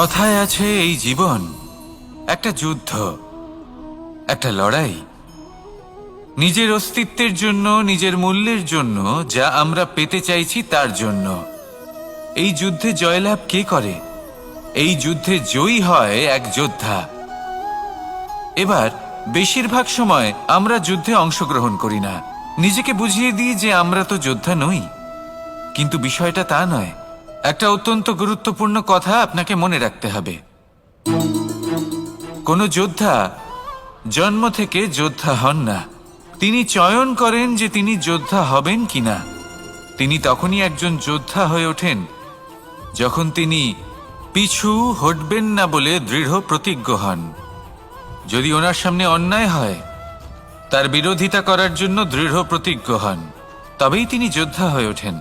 কথায় আছে এই জীবন, একটা যুদ্ধ, একটা লড়াই। নিজের অস্তিত্বের জন্য, নিজের মূল্যের জন্য যা আমরা পেতে চাইছি তার জন্য। এই যুদ্ধে জয়লাভ কে করে? এই যুদ্ধে জয়ী হয় এক যোদ্ধা। এবার, বেশিরভাগ সময় আমরা যুদ্ধে অংশগ্রহণ করি না। নিজেকে বুঝিয়ে দিই যে আমরা তো যোদ্ধা নই। কিন্তু বিষয়টা তা নয়। একটা অত্যন্ত গুরুত্বপূর্ণ কথা আপনাকে মনে রাখতে হবে। কোনো যোদ্ধা জন্ম থেকে যোদ্ধা হন না। তিনি চয়ন করেন যে তিনি যোদ্ধা হবেন কিনা। তিনি তখনই একজন যোদ্ধা হয়ে ওঠেন, যখন তিনি পিছু হটবেন না বলে দৃঢ় প্রতিজ্ঞ হন। যদি ওনার সামনে অন্যায় হয়, তার বিরোধিতা করার জন্য দৃঢ় প্রতিজ্ঞ হন, তবেই তিনি যোদ্ধা হয়ে ওঠেন।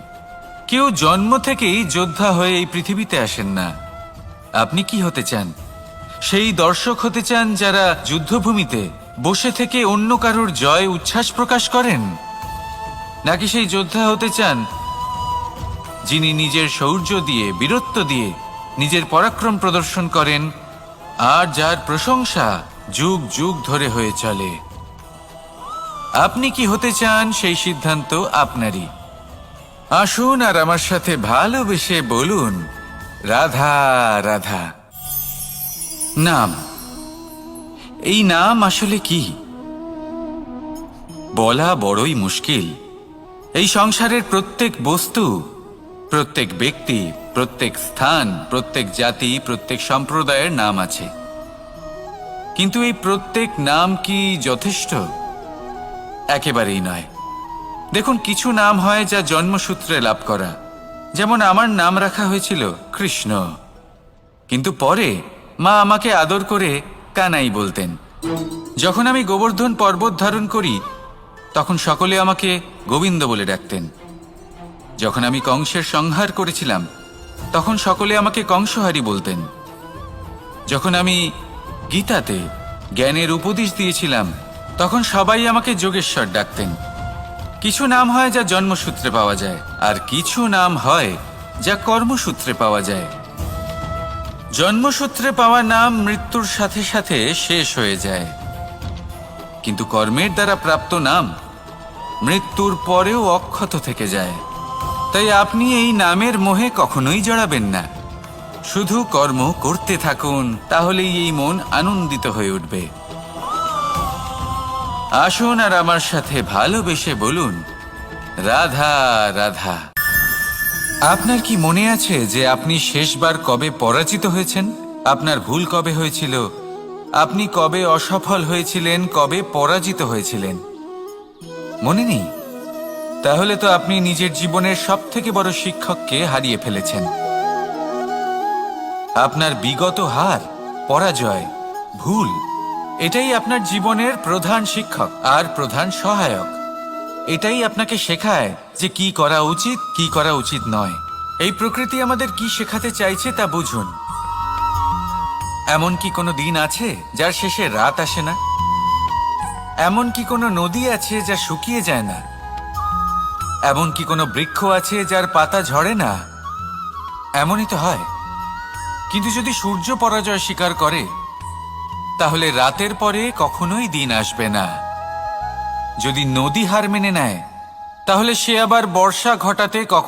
কেউ জন্ম থেকেই যোদ্ধা হয়ে এই পৃথিবীতে আসেন না। আপনি কি হতে চান? সেই দর্শক হতে চান যারা যুদ্ধভূমিতে বসে থেকে অন্য কারোর জয় উচ্ছ্বাস প্রকাশ করেন? নাকি সেই যোদ্ধা হতে চান যিনি নিজের শৌর্য দিয়ে, বীরত্ব দিয়ে নিজের পরাক্রম প্রদর্শন করেন আর যার প্রশংসা যুগ যুগ ধরে হয়ে চলে? আপনি কি হতে চান? সেই সিদ্ধান্ত আপনারই। আসুন আর আমার সাথে ভালোবেসে বলুন। রাধা রাধা। নাম। এই নাম আসলে কি? বলা বড়ই মুশকিল। এই সংসারের প্রত্যেক বস্তু, প্রত্যেক ব্যক্তি, প্রত্যেক স্থান, প্রত্যেক জাতি, প্রত্যেক সম্প্রদায়ের নাম আছে। কিন্তু এই প্রত্যেক নাম কি যথেষ্ট? একেবারেই নয়। দেখুন, কিছু নাম হয় যা জন্মসূত্রে লাভ করা। যেমন আমার নাম রাখা হয়েছিল কৃষ্ণ। কিন্তু পরে মা আমাকে আদর করে কানাই বলতেন। যখন আমি গোবর্ধন পর্বত ধারণ করি, তখন সকলে আমাকে গোবিন্দ বলে ডাকতেন। যখন আমি কংসের সংহার করেছিলাম, তখন সকলে আমাকে কংসহারি বলতেন। যখন আমি গীতাতে জ্ঞানের উপদেশ দিয়েছিলাম, তখন সবাই আমাকে যোগেশ্বর ডাকতেন। কিছু নাম হয় যা জন্মসূত্রে পাওয়া যায়, আর কিছু নাম হয় যা কর্মসূত্রে পাওয়া যায়। জন্মসূত্রে পাওয়া নাম মৃত্যুর সাথে সাথে শেষ হয়ে যায়। কিন্তু কর্মের দ্বারা প্রাপ্ত নাম মৃত্যুর পরেও অক্ষত থেকে যায়। তাই আপনি এই নামের মোহে কখনোই জড়াবেন না। শুধু কর্ম করতে থাকুন, তাহলেই এই মন আনন্দিত হয়ে উঠবে। আসুন আর আমার সাথে ভালোবেসে বলুন, রাধা রাধা। আপনার কি মনে আছে যে আপনি শেষবার কবে পরাজিত হয়েছেন? আপনার ভুল কবে হয়েছিল? আপনি কবে অসফল হয়েছিলেন? কবে পরাজিত হয়েছিলেন? মনে নেই? তাহলে তো আপনি নিজের জীবনের সব থেকে বড় শিক্ষককে হারিয়ে ফেলেছেন। আপনার বিগত হার, পরাজয়, ভুল এটাই আপনার জীবনের প্রধান শিক্ষক আর প্রধান সহায়ক। এটাই আপনাকে শেখায় যে কি করা উচিত, কি করা উচিত নয়। এই প্রকৃতি আমাদের কি শেখাতে চাইছে তা বুঝুন। এমন কি কোনো দিন আছে যার শেষে রাত আসে না? এমন কি কোনো নদী আছে যা শুকিয়ে যায় না? এমন কি কোনো বৃক্ষ আছে যার পাতা ঝরে না? এমনই তো হয়। কিন্তু যদি সূর্য পরাজয় স্বীকার করে তাহলে রাতের পরে কখনোই দিন আসবে না। যদি নদী হার মেনে নেয়, তাহলে সে আবার বর্ষা ঘটাতে কখন